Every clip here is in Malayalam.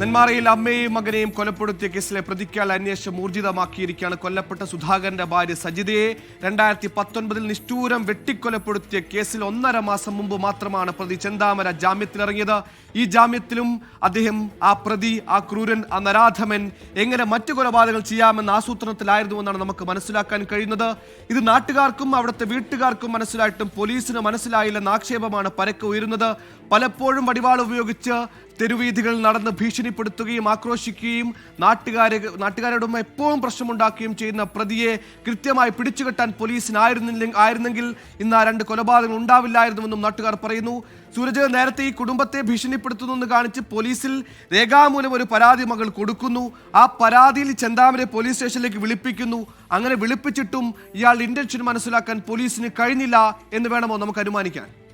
നെന്മാറയിൽ അമ്മയെയും മകനെയും കൊലപ്പെടുത്തിയ കേസിലെ പ്രതിക്കാൾ അന്വേഷണം ഊർജിതമാക്കിയിരിക്കുകയാണ്. കൊല്ലപ്പെട്ട സുധാകരന്റെ ഭാര്യ സജിതയെ രണ്ടായിരത്തി പത്തൊൻപതിൽ നിഷ്ഠൂരം വെട്ടിക്കൊലപ്പെടുത്തിയ കേസിൽ ഒന്നര മാസം മുമ്പ് മാത്രമാണ് പ്രതി ചെന്താമര ജാമ്യത്തിലിറങ്ങിയത്. ഈ ജാമ്യത്തിലും അദ്ദേഹം ആ പ്രതി ആ ക്രൂരൻ ആ നരാധമൻ എങ്ങനെ മറ്റു കൊലപാതകങ്ങൾ ചെയ്യാമെന്ന ആസൂത്രണത്തിലായിരുന്നുവെന്നാണ് നമുക്ക് മനസ്സിലാക്കാൻ കഴിയുന്നത്. ഇത് നാട്ടുകാർക്കും അവിടുത്തെ വീട്ടുകാർക്കും മനസ്സിലായിട്ടും പോലീസിന് മനസ്സിലായില്ലെന്ന ആക്ഷേപമാണ് പരക്കെ ഉയരുന്നത്. പലപ്പോഴും വടിവാൾ ഉപയോഗിച്ച് തെരുവീഥികൾ നടന്ന് ഭീഷണിപ്പെടുത്തുകയും ആക്രോശിക്കുകയും നാട്ടുകാരെ നാട്ടുകാരോടും എപ്പോഴും പ്രശ്നമുണ്ടാക്കുകയും ചെയ്യുന്ന പ്രതിയെ കൃത്യമായി പിടിച്ചുകെട്ടാൻ പോലീസിനായിരുന്നില്ല ആയിരുന്നെങ്കിൽ ഇന്ന് ആ രണ്ട് കൊലപാതകങ്ങൾ ഉണ്ടാവില്ലായിരുന്നുവെന്നും നാട്ടുകാർ പറയുന്നു. സൂരജ് നേരത്തെ ഈ കുടുംബത്തെ ഭീഷണിപ്പെടുത്തുന്നു കാണിച്ച് പോലീസിൽ രേഖാമൂലം ഒരു പരാതി മകൾ കൊടുക്കുന്നു. ആ പരാതിയിൽ ചെന്താമരെ പോലീസ് സ്റ്റേഷനിലേക്ക് വിളിപ്പിക്കുന്നു. അങ്ങനെ വിളിപ്പിച്ചിട്ടും ഇയാളുടെ ഇന്റൻഷൻ മനസ്സിലാക്കാൻ പോലീസിന് കഴിഞ്ഞില്ല എന്ന് വേണമോ നമുക്ക് അനുമാനിക്കാൻ?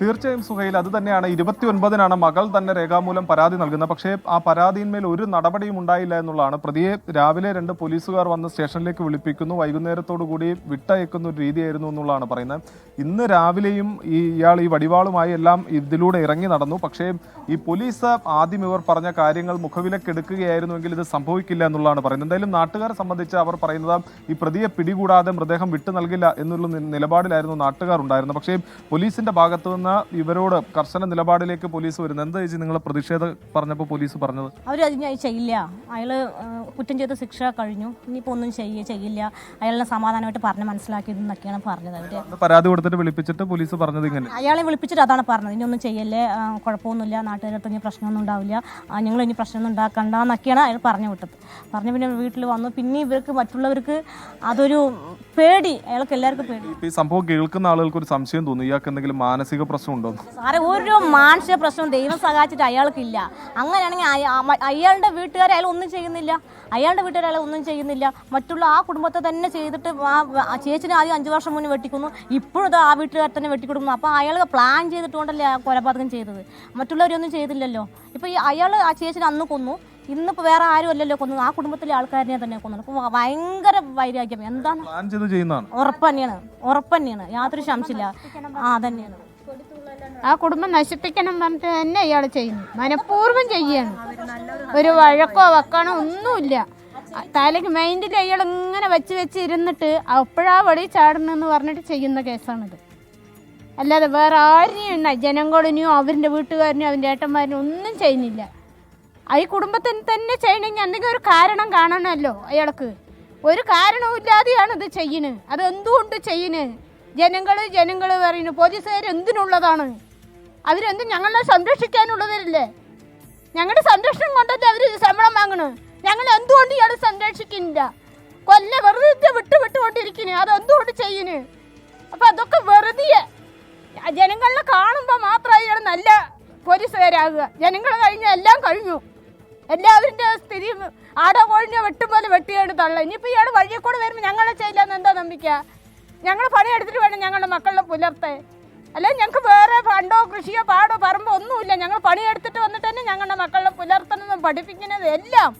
തീർച്ചയായും സുഹൈൽ അത് തന്നെയാണ്. ഇരുപത്തി ഒൻപതിനാണ് മകൾ തന്നെ രേഖാമൂലം പരാതി നൽകുന്നത്. പക്ഷേ ആ പരാതിയിന്മേൽ ഒരു നടപടിയും ഉണ്ടായില്ല എന്നുള്ളതാണ്. പ്രതിയെ രാവിലെ രണ്ട് പോലീസുകാർ വന്ന് സ്റ്റേഷനിലേക്ക് വിളിപ്പിക്കുന്നു. വൈകുന്നേരത്തോടു കൂടി വിട്ടയക്കുന്ന ഒരു രീതിയായിരുന്നു എന്നുള്ളതാണ് പറയുന്നത്. ഇന്ന് രാവിലെയും ഈ ഇയാൾ ഈ വടിവാളുമായി എല്ലാം ഇതിലൂടെ ഇറങ്ങി നടന്നു. പക്ഷേ ഈ പോലീസ് ആദ്യം ഇവർ പറഞ്ഞ കാര്യങ്ങൾ മുഖവിലക്കെടുക്കുകയായിരുന്നുവെങ്കിൽ ഇത് സംഭവിക്കില്ല എന്നുള്ളതാണ് പറയുന്നത്. എന്തായാലും നാട്ടുകാരെ സംബന്ധിച്ച് അവർ പറയുന്നത് ഈ പ്രതിയെ പിടികൂടാതെ മൃതദേഹം വിട്ടു നൽകില്ല എന്നുള്ള നിലപാടിലായിരുന്നു നാട്ടുകാർ ഉണ്ടായിരുന്നത്. പക്ഷേ പോലീസിന്റെ ഭാഗത്തു നിന്ന് ഇവരോട് കർശന നിലപാടിലേക്ക് പോലീസ് വരുന്നത് എന്താ ചേച്ചി നിങ്ങൾ പ്രതിഷേധം പറഞ്ഞപ്പോൾ പോലീസ് പറഞ്ഞത്? അവർ അതിന് ചെയ്യില്ല. അയാൾ കുറ്റം ചെയ്ത ശിക്ഷ കഴിഞ്ഞു. ഇനിയിപ്പോൾ ഒന്നും ചെയ്യുക ചെയ്യില്ല. അയാളെ സമാധാനമായിട്ട് പറഞ്ഞ് മനസ്സിലാക്കിയതെന്നൊക്കെയാണ് പറഞ്ഞത് അവർ അന്ന് പരാതി കൊടുത്തിട്ട് വിളിപ്പിച്ചിട്ട് പോലീസ് പറഞ്ഞത് ഇങ്ങനെ? അയാളെ വിളിപ്പിച്ചിട്ട് അതാണ് പറഞ്ഞത്. ഇനി ഒന്നും ചെയ്യല്ലേ ആ, കുഴപ്പമൊന്നുമില്ല. നാട്ടുകാരടുത്ത് ഇനി പ്രശ്നമൊന്നും ഉണ്ടാവില്ല. ആ, നിങ്ങൾ ഇനി പ്രശ്നമൊന്നും ഉണ്ടാക്കണ്ട എന്നൊക്കെയാണ് അയാൾ പറഞ്ഞു വിട്ടത്. പറഞ്ഞു പിന്നെ വീട്ടിൽ വന്നു. പിന്നെ ഇവർക്ക് മറ്റുള്ളവർക്ക് അതൊരു പേടി. അയാൾക്ക് എല്ലാവർക്കും പേടി. ഇപ്പൊ ഈ സംഭവം കേൾക്കുന്ന ആളുകൾക്ക് ഒരു സംശയം തോന്നുന്നു. ഇയാൾക്ക് എന്തെങ്കിലും മാനസിക പ്രശ്നം ഉണ്ടോ സാറേ ഒരു മാനുഷിക പ്രശ്നം ദൈവം സഹായിച്ചിട്ട് അയാൾക്കില്ല. അങ്ങനെയാണെങ്കിൽ അയാളുടെ വീട്ടുകാരെ അയാൾ ഒന്നും ചെയ്യുന്നില്ല. അയാളുടെ വീട്ടുകാരെ അയാൾ ഒന്നും ചെയ്യുന്നില്ല. മറ്റുള്ള ആ കുടുംബത്തെ തന്നെ ചെയ്തിട്ട് ആ ചേച്ചിനെ ആദ്യം അഞ്ച് വർഷം മുന്നേ വെട്ടിക്കുന്നു. ഇപ്പോഴും ആ വീട്ടുകാർ തന്നെ വെട്ടിക്കൊടുക്കുന്നു. അപ്പോൾ അയാൾ പ്ലാൻ ചെയ്തിട്ടുകൊണ്ടല്ലേ ആ കൊലപാതകം ചെയ്തത്? മറ്റുള്ളവരൊന്നും ചെയ്തില്ലല്ലോ. ഇപ്പോൾ ഈ അയാൾ ആ ചേച്ചിനെ അന്ന് കൊന്നു. ഇന്നിപ്പോ വേറെ ആരും അല്ലല്ലോ കൊന്നു ആ കുടുംബത്തിലെ ആൾക്കാരനെ തന്നെ കൊന്നു അപ്പോൾ ഭയങ്കര വൈരാഗ്യം. എന്താണ്? ഉറപ്പന്നെയാണ് ചെയ്യുന്നതാണ്. ഉറപ്പ് തന്നെയാണ്. ഉറപ്പ് തന്നെയാണ്. യാതൊരു സംശയമില്ല. ആ തന്നെയാണ് ആ കുടുംബം നശിപ്പിക്കണം പറഞ്ഞിട്ട് തന്നെ ഇയാൾ ചെയ്യുന്നു. മനഃപൂർവം ചെയ്യാണ്. ഒരു വഴക്കോ വക്കാണോ ഒന്നുമില്ല. തലയ്ക്ക് മൈൻഡിൽ അയാൾ ഇങ്ങനെ വെച്ച് വെച്ച് ഇരുന്നിട്ട് അപ്പോഴാ വഴി ചാടണമെന്ന് പറഞ്ഞിട്ട് ചെയ്യുന്ന കേസാണിത്. അല്ലാതെ വേറെ ആരെയും ഉണ്ട ജനങ്ങളിനെയോ അവരിന്റെ വീട്ടുകാരനെയോ അവന്റെ ഏട്ടന്മാരിനോ ഒന്നും ചെയ്യുന്നില്ല. ഈ കുടുംബത്തിന് തന്നെ ചെയ്യണമെങ്കിൽ എന്തെങ്കിലും ഒരു കാരണം കാണണമല്ലോ അയാൾക്ക്. ഒരു കാരണവും ഇല്ലാതെയാണ് ഇത് ചെയ്യുന്നത് അത് എന്തുകൊണ്ട് ചെയ്യുന്നത് ജനങ്ങൾ ജനങ്ങൾ പറയുന്നു. പോലീസുകാർ എന്തിനുള്ളതാണ്? അവരെന്ത് ഞങ്ങളെ സംരക്ഷിക്കാനുള്ളവരില്ലേ? ഞങ്ങളുടെ സംരക്ഷണം കൊണ്ടല്ലേ അവർ ശമ്പളം വാങ്ങണു? ഞങ്ങൾ എന്തുകൊണ്ട് ഇയാളെ സംരക്ഷിക്കുന്നില്ല? കൊല്ല വെറുതെ വിട്ടു വിട്ടുകൊണ്ടിരിക്കുന്നു അതെന്തുകൊണ്ട് ചെയ്യുന്നു അപ്പം അതൊക്കെ വെറുതെ ജനങ്ങളെ കാണുമ്പോൾ മാത്രമായി ഇയാൾ നല്ല പോലീസുകാരാകുക. ജനങ്ങൾ കഴിഞ്ഞ എല്ലാം കഴിഞ്ഞു. എല്ലാവരുടെ സ്ഥിതി ആടോ കോഴിഞ്ഞ വെട്ടും പോലെ വെട്ടിയാണ് തള്ള ഇനിയിപ്പോൾ ഇയാൾ വഴിയെ കൂടെ വരുമ്പോൾ ഞങ്ങളെ ചെയ്യില്ലെന്ന് എന്താ നമ്പിക്ക? ഞങ്ങൾ പണിയെടുത്തിട്ട് വേണം ഞങ്ങളുടെ മക്കളെ പുലർത്തെ അല്ലെ ഞങ്ങൾക്ക് വേറെ ഫണ്ടോ കൃഷിയോ പാടോ പറമ്പോ ഒന്നുമില്ല. ഞങ്ങൾ പണിയെടുത്തിട്ട് വന്നിട്ട് തന്നെ ഞങ്ങളുടെ മക്കളെ പുലർത്തുന്നതും പഠിപ്പിക്കുന്നതും എല്ലാം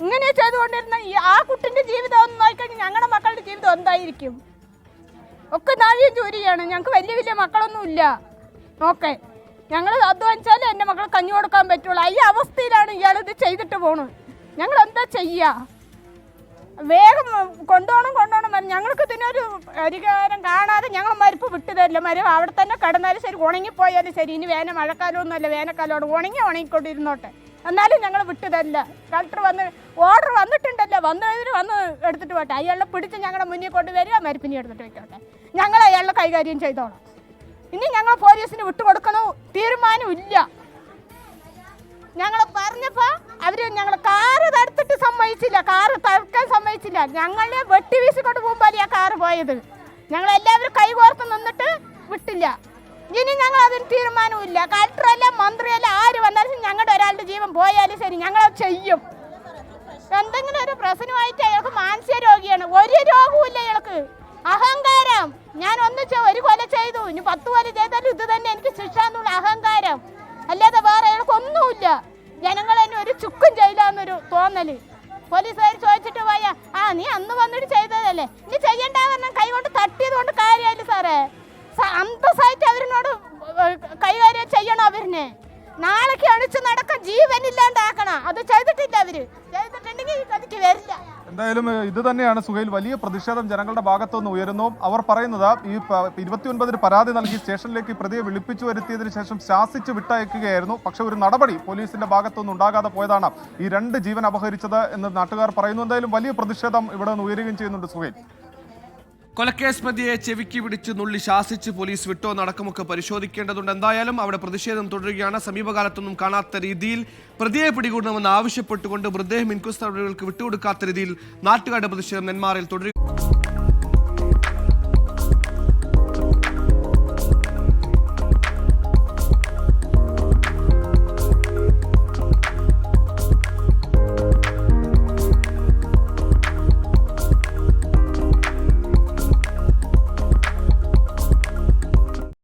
ഇങ്ങനെ ചെയ്തുകൊണ്ടിരുന്ന ഈ ആ കുട്ടിന്റെ ജീവിതം ഒന്ന് നോക്കിക്കഴിഞ്ഞാൽ ഞങ്ങളുടെ മക്കളുടെ ജീവിതം എന്തായിരിക്കും? ഒക്കെ നാഴിയും ചൂരിയാണ്. ഞങ്ങൾക്ക് വലിയ വലിയ മക്കളൊന്നും ഇല്ല ഓക്കെ ഞങ്ങൾ അധ്വാനിച്ചാലേ എന്റെ മക്കൾ കഞ്ഞി കൊടുക്കാൻ പറ്റുള്ളൂ. ഈ അവസ്ഥയിലാണ് ഇയാൾ ഇത് ചെയ്തിട്ട് പോണത്. ഞങ്ങൾ എന്താ ചെയ്യുക വേഗം കൊണ്ടുപോകണം കൊണ്ടുപോകണം പറഞ്ഞു ഞങ്ങൾക്ക് ഒരു പരിഹാരം കാണാതെ ഞങ്ങൾ മരുപ്പ് വിട്ടു തരില്ല മരം അവിടെ തന്നെ കിടന്നാലും ശരി ഉണങ്ങിപ്പോയാലും ശരി. ഇനി വേന മഴക്കാലമൊന്നുമല്ല വേനൽക്കാലമാണ്. ഉണങ്ങി ഉണങ്ങിക്കൊണ്ടിരുന്നോട്ടെ. എന്നാലും ഞങ്ങൾ വിട്ടു തരില്ല കളക്ടർ വന്ന് ഓർഡർ വന്നിട്ടുണ്ടല്ലോ. വന്നതിന് വന്ന് എടുത്തിട്ട് പോട്ടെ. അയാളെ പിടിച്ച് ഞങ്ങളുടെ മുന്നിൽ കൊണ്ടുവരിക മരുപ്പിനി എടുത്തിട്ട് വെക്കോട്ടെ. ഞങ്ങൾ അയാളെ കൈകാര്യം ചെയ്തോളാം. ഇനി ഞങ്ങൾ പോലീസിന് വിട്ടുകൊടുക്കണോ? തീരുമാനമില്ല. ഞങ്ങൾ പറഞ്ഞപ്പോൾ അവർ ഞങ്ങൾ കാറ് സമ്മതിച്ചില്ല. കാറ് തകർക്കാൻ സമ്മതിച്ചില്ല. ഞങ്ങളെ വെട്ടി വീശിക്കൊണ്ട് പോകുമ്പോൾ ആ കാറ് പോയത്. ഞങ്ങൾ എല്ലാവരും കൈകോർത്ത് നിന്നിട്ട് വിട്ടില്ല. ഇനി ഞങ്ങൾ അതിന് തീരുമാനമില്ല കളക്ടറല്ല മന്ത്രിയല്ല ആര് വന്നാലും ഞങ്ങളുടെ ഒരാളുടെ ജീവൻ പോയാലും ശരി. ഞങ്ങൾ ചെയ്യും. എന്തെങ്കിലും ഒരു പ്രശ്നമായിട്ട് അയാൾക്ക് മാനസിക രോഗിയാണ്. ഒരു രോഗവുമില്ല അയാൾക്ക് അഹങ്കാരം. ഞാൻ ഒന്നിച്ച് ഒരു കൊല ചെയ്തു. ഇനി പത്ത് കൊല ചെയ്താലും ഇത് തന്നെ എനിക്ക് ശിക്ഷ എന്നുള്ള അഹങ്കാരം. അല്ലാതെ വേറെ അയാൾക്ക് ഒന്നുമില്ല. ജനങ്ങൾ തന്നെ ഒരു ചുക്കും ചെയ്യില്ല എന്നൊരു തോന്നൽ. പോലീസുകാർ ചോദിച്ചിട്ട് പോയ ആ നീ അന്ന് വന്നിട്ട് ചെയ്തതല്ലേ? നീ ചെയ്യണ്ട പറഞ്ഞ കൈ കൊണ്ട് തട്ടിയത് കൊണ്ട് കാര്യമായില്ല സാറേ അന്തസ്സായിട്ട് അവരിനോട് കൈകാര്യം ചെയ്യണം അവരിനെ. നാളേക്ക് അണിച്ച് നടക്കാൻ ജീവനില്ലാണ്ടാക്കണം എന്തായാലും ഇത് തന്നെയാണ് സുഹൈൽ വലിയ പ്രതിഷേധം ജനങ്ങളുടെ ഭാഗത്തുനിന്ന് ഉയരുന്നു. അവർ പറയുന്നത് ഈ ഇരുപത്തിയൊൻപതിന് പരാതി നൽകി സ്റ്റേഷനിലേക്ക് പ്രതിയെ വിളിപ്പിച്ചു വരുത്തിയതിനു ശേഷം ശാസിച്ച് വിട്ടയക്കുകയായിരുന്നു. പക്ഷെ ഒരു നടപടി പോലീസിന്റെ ഭാഗത്തുനിന്ന് ഉണ്ടാകാതെ പോയതാണ് ഈ രണ്ട് ജീവൻ അപഹരിച്ചത് എന്ന് നാട്ടുകാർ പറയുന്നു. എന്തായാലും വലിയ പ്രതിഷേധം ഇവിടെ നിന്ന് ഉയരുകയും ചെയ്യുന്നുണ്ട് സുഹൈൽ. കൊലക്കേസ് പ്രതിയെ ചെവിക്ക് പിടിച്ച് നുള്ളി ശാസിച്ച് പോലീസ് വിട്ടോ നടക്കുമൊക്കെ പരിശോധിക്കേണ്ടതുണ്ട്. എന്തായാലും അവിടെ പ്രതിഷേധം തുടരുകയാണ്. സമീപകാലത്തൊന്നും കാണാത്ത രീതിയിൽ പ്രതിയെ പിടികൂടണമെന്ന് ആവശ്യപ്പെട്ടുകൊണ്ട് മൃതദേഹം ഇൻക്വസ്റ്റ് നടപടികൾക്ക് വിട്ടുകൊടുക്കാത്ത രീതിയിൽ നാട്ടുകാരുടെ പ്രതിഷേധം നെന്മാറയിൽ തുടരുക